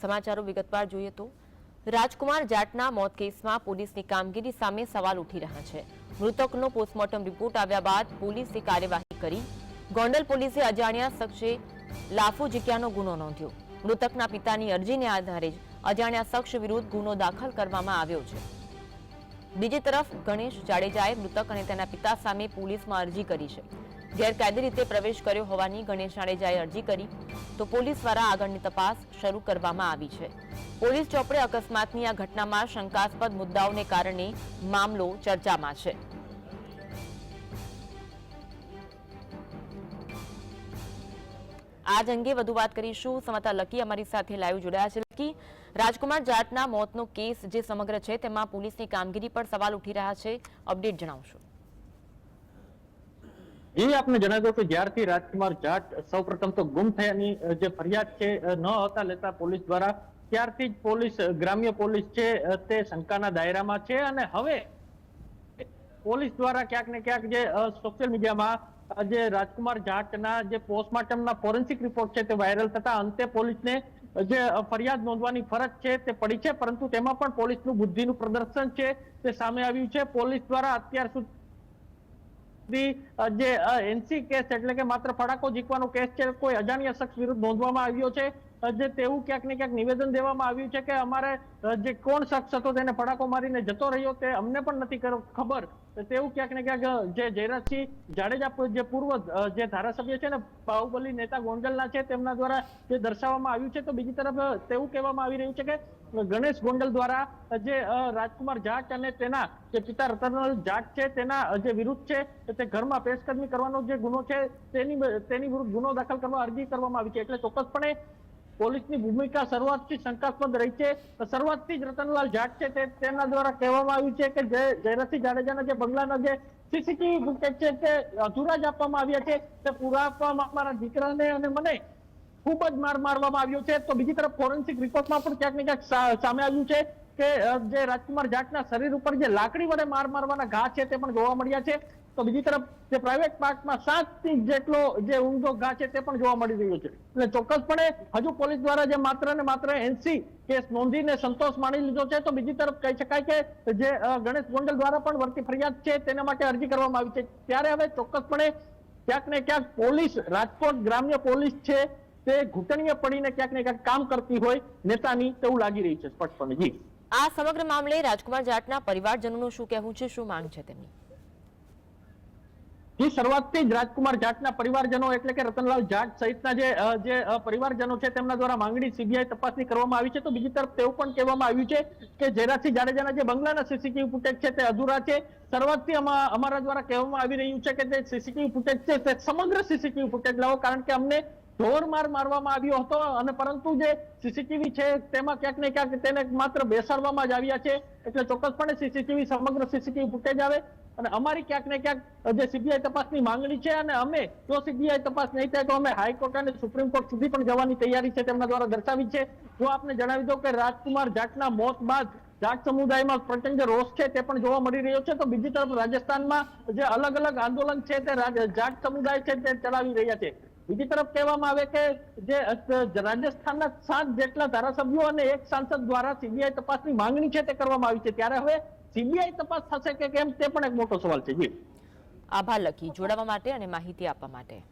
સમાચારો વિગતવાર જોઈએ તો, રાજકુમાર જાટના મોત કેસમાં પોલીસની કામગીરી સામે સવાલ ઉઠી રહ્યા છે. મૃતકનો પોસ્ટમોર્ટમ રિપોર્ટ આવ્યા બાદ પોલીસે કાર્યવાહી કરી. ગોંડલ પોલીસે અજાણ્યા શખ્સે લાફો જીક્યાનો ગુનો નોંધ્યો. મૃતકના પિતાની અરજીને આધારે જ અજાણ્યા શખ્સ વિરુદ્ધ ગુનો દાખલ કરવામાં આવ્યો છે. બીજી તરફ ગણેશ જાડેજાએ મૃતક અને તેના પિતા સામે પોલીસમાં અરજી કરી છે. ગેરકાયદે રીતે પ્રવેશ કર્યો હોવાની ગણેશ જાડેજાએ અરજી કરી, તો પોલીસ દ્વારા આગળની તપાસ શરૂ કરવામાં આવી છે. પોલીસ ચોપડે અકસ્માતની આ ઘટનામાં શંકાસ્પદ મુદ્દાઓને કારણે મામલો ચર્ચામાં છે. આજ અંગે વધુ વાત કરીશું. સમતા લકી અમારી સાથે લાઈવ જોડાયા છે લકી. રાજકુમાર જાટના મોતનો કેસ જે સમગ્ર છે, તેમાં પોલીસની કામગીરી પર સવાલ ઉઠી રહ્યા છે. અપડેટ જણાવશો. એ આપને જણાવ્યું કે જ્યારથી રાજકુમાર જાટ સૌપ્રથમ તો ગુમ થયાની જે ફરિયાદ છે ન હતા લેતા પોલીસ દ્વારા, ત્યારથી જ પોલીસ ગ્રામ્ય પોલીસ છે તે શંકાના દાયરામાં છે અને હવે પોલીસ દ્વારા ક્યાંક ને ક્યાંક જે સોશિયલ મીડિયામાં જે રાજકુમાર જાટના જે પોસ્ટમોર્ટમના ફોરેન્સિક રિપોર્ટ છે તે વાયરલ થતા અંતે પોલીસને જે ફરિયાદ નોંધવાની ફરજ છે તે પડી છે, પરંતુ તેમાં પણ પોલીસનું બુદ્ધિનું પ્રદર્શન છે તે સામે આવ્યું છે. પોલીસ દ્વારા અત્યાર સુધી સુધી જે એનસી કેસ એટલે કે માત્ર ફડાકો જીકવાનો કેસ છે, કોઈ અજાણ્યા શખ્સ વિરુદ્ધ નોંધવામાં આવ્યો છે જે તેવું ક્યાંક ને ક્યાંક નિવેદન દેવામાં આવ્યું છે કે અમારે જે કોણ શખ્સ હતો તેને ફડાકો મારીને જતો રહ્યો તે અમને પણ નથી ખબર- તેવું ક્યાંક ને ક્યાંક, જે જયરાજસિંહ જાડેજા જે પૂર્વ જે ધારાસભ્ય છે ને, બાહુબલી નેતા ગોંડલના છે, તેમના દ્વારા જે દર્શાવવામાં આવ્યું છે, તો બીજી તરફ તેવું કહેવામાં આવી રહ્યું છે કે ગણેશ ગોંડલ દ્વારા જે રાજકુમાર જાટ અને તેના જે પિતા રતનલાલ જાટ છે, તેના જે વિરુદ્ધ છે, તે ઘરમાં પેશકદમી કરવાનો જે ગુનો છે, તેની તેની વિરુદ્ધ ગુનો દાખલ કરવા અરજી કરવામાં આવી છે. એટલે ચોક્કસપણે પોલીસની ભૂમિકા શરૂઆતથી શંકાસ્પદ રહી છે. શરૂઆતથી જ રતનલાલ જાટ છે તે તેના દ્વારા કહેવામાં આવ્યું છે કે જય જયરથસિંહ જાડેજાના જે બંગલાના જે સીસીટીવી ફૂટેજ છે તે અધૂરા જ આપવામાં આવ્યા છે. તે પૂરા આપવામાં મારા દીકરાને અને મને ખૂબ જ માર મારવામાં આવ્યો છે. તો બીજી તરફ ફોરેન્સિક રિપોર્ટમાં પણ ક્યાંક ને ક્યાંક સામે આવ્યું છે. કે જે રાજકુમાર જાટના શરીર ઉપર જે લાકડી વડે માર મારવાના ઘા છે તે પણ જોવા મળ્યા છે. તો બીજી તરફ જે પ્રાઇવેટ પાર્કમાં સાત ઇંચ જેટલો જે ઊંધો ઘા છે તે પણ જોવા મળી રહ્યો છે. એટલે ચોક્કસપણે હજુ પોલીસ દ્વારા જે માત્ર ને માત્ર એનસી કેસ નોંધીને સંતોષ માની લીધો છે, તો બીજી તરફ કહી શકાય કે જે ગણેશ ગોંડલ દ્વારા પણ વર્તી ફરિયાદ છે તેના માટે અરજી કરવામાં આવી છે. ત્યારે હવે ચોક્કસપણે ક્યાંક ને ક્યાંક પોલીસ, રાજકોટ ગ્રામ્ય પોલીસ છે તે ઘૂંટણીએ પડીને ક્યાંક ને ક્યાંક કામ કરતી હોય નેતાની તેવું લાગી રહી છે સ્પષ્ટપણે. જી. આ સમગ્ર મામલે રાજકુમાર જાટના પરિવારજનોનું શું કહેવું છે, શું માંગ છે તેમની? જે શરૂઆતથી જ રાજકુમાર જાટના પરિવારજનો એટલે કે રતનલાલ જાટ સહિતના જે જે પરિવારજનો છે તેમના દ્વારા માંગણી સીબીઆઈ તપાસની કરવામાં આવી છે. તો બીજી તરફ તેવું પણ કહેવામાં આવ્યું છે કે જયરાજસિંહ જાડેજાના જે બંગલાના સીસીટીવી ફૂટેજ છે તે અધૂરા છે. શરૂઆતથી અમારા દ્વારા કહેવામાં આવી રહ્યું છે કે તે સીસીટીવી ફૂટેજ છે તે સમગ્ર સીસીટીવી ફૂટેજ લાવો, કારણ કે અમને ઢોર માર મારવામાં આવ્યો હતો અને પરંતુ જે સીસીટીવી છે તેમાં ક્યાંક ને ક્યાંક તેને માત્ર બેસાડવામાં જ આવ્યા છે. એટલે ચોક્કસપણે સીસીટીવી સમગ્ર સીસીટીવી ફૂટેજ આવે અને અમારી ક્યાંક ને ક્યાંક જે સીબીઆઈ તપાસની માંગણી છે અને અમે, જો સીબીઆઈ તપાસ નહીં થાય તો અમે હાઈકોર્ટ અને સુપ્રીમ કોર્ટ સુધી પણ જવાની તૈયારી છે તેમના દ્વારા દર્શાવી છે. જો આપને જણાવી દો કે રાજકુમાર જાટના મોત બાદ જાટ સમુદાયમાં પ્રચંડ રોષ છે તે પણ જોવા મળી રહ્યો છે. તો બીજી તરફ રાજસ્થાનમાં જે અલગ અલગ આંદોલન છે તે જાટ સમુદાય છે તે ચલાવી રહ્યા છે. બીજી તરફ કહેવામાં આવે કે જે રાજસ્થાનના સાત જેટલા ધારાસભ્યો અને એક સાંસદ દ્વારા સીબીઆઈ તપાસની માંગણી છે તે કરવામાં આવી છે. ત્યારે હવે સીબીઆઈ તપાસ થશે કે કેમ, તે પણ એક મોટો સવાલ છે. જી. આભાર લખી જોડાવા માટે અને માહિતી આપવા માટે.